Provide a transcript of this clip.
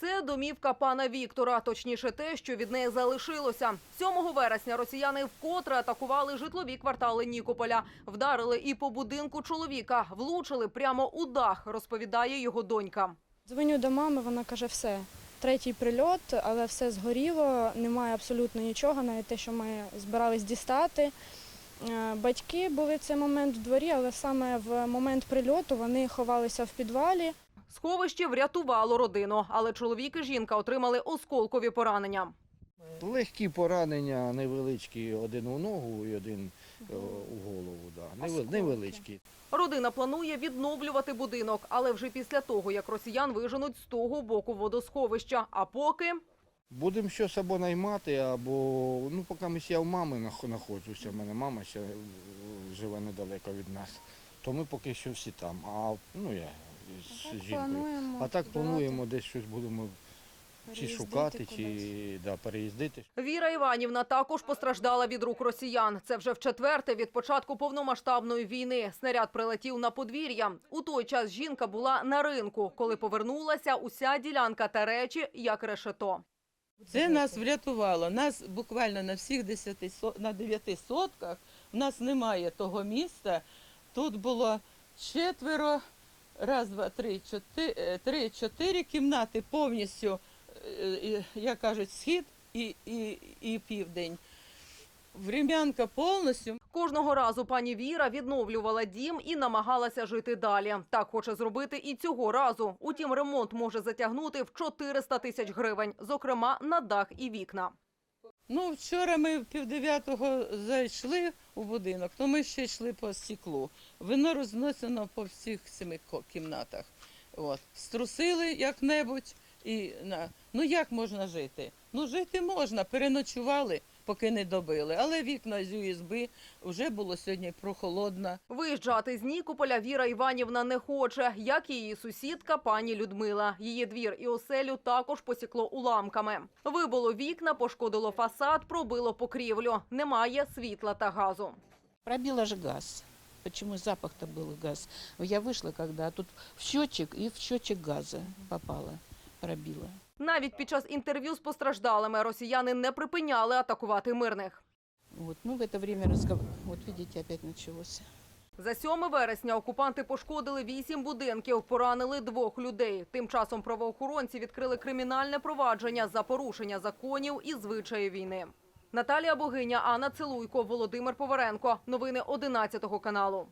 Це домівка пана Віктора, точніше те, що від неї залишилося. 7 вересня росіяни вкотре атакували житлові квартали Нікополя. Вдарили і по будинку чоловіка, влучили прямо у дах, розповідає його донька. Дзвоню до мами, вона каже, все. Третій прильот, але все згоріло, немає абсолютно нічого, навіть те, що ми збирались дістати. Е, Батьки були в цей момент в дворі, але саме в момент прильоту вони ховалися в підвалі. Сховище врятувало родину, але чоловік і жінка отримали осколкові поранення. Легкі поранення, невеличкі, один у ногу і один е, у голову. Да. Невеличкі. Родина планує відновлювати будинок, але вже після того, як росіян виженуть з того боку водосховища. А поки Будемо щось або наймати, або ну, поки ми я в мами нах- знаходжуся, в мене мама ще е, живе недалеко від нас, то ми поки що всі там. А ну я з жінкою. плануємо А так плануємо десь щось будемо чи шукати, чи да, переїздити. Віра Іванівна також постраждала від рук росіян. Це вже в четверте від початку повномасштабної війни. Снаряд прилетів на подвір'я. У той час жінка була на ринку. Коли повернулася, уся ділянка та речі як решето. Це нас врятувало. Нас буквально на всіх 10 со- на 9 сотках у нас немає того міста. Тут було четверо, раз, два, три, чотири, е, три, чотири кімнати повністю, е, як кажуть, схід і, і, і південь. Врем'янка повністю. Кожного разу пані Віра відновлювала дім і намагалася жити далі. Так хоче зробити і цього разу. Утім, ремонт може затягнути в 400 тисяч гривень, зокрема на дах і вікна. Ну, вчора ми в півдев'ятого зайшли у будинок, то ми ще йшли по стеклу. Вино розносено по всіх семи кімнатах. От. Струсили як-небудь і на. Ну як можна жити? Ну жити можна, переночували, поки не добили. Але вікна з УСБ вже було сьогодні прохолодно. Виїжджати з Нікополя Віра Іванівна не хоче, як і її сусідка пані Людмила. Її двір і оселю також посікло уламками. Вибило вікна, пошкодило фасад, пробило покрівлю. Немає світла та газу. Пробила же газ. Почему запах-то был газ? Я вышла когда, а тут в счетчик и в счетчик газа попала, пробила. Навіть під час інтерв'ю з постраждалими росіяни не припиняли атакувати мирних. Вот, ну в это время разговор. Вот видите, опять началось. За 7 вересня окупанти пошкодили вісім будинків, поранили двох людей. Тим часом правоохоронці відкрили кримінальне провадження за порушення законів і звичаї війни. Наталія Богиня, Анна Целуйко, Володимир Поваренко. Новини 11 каналу.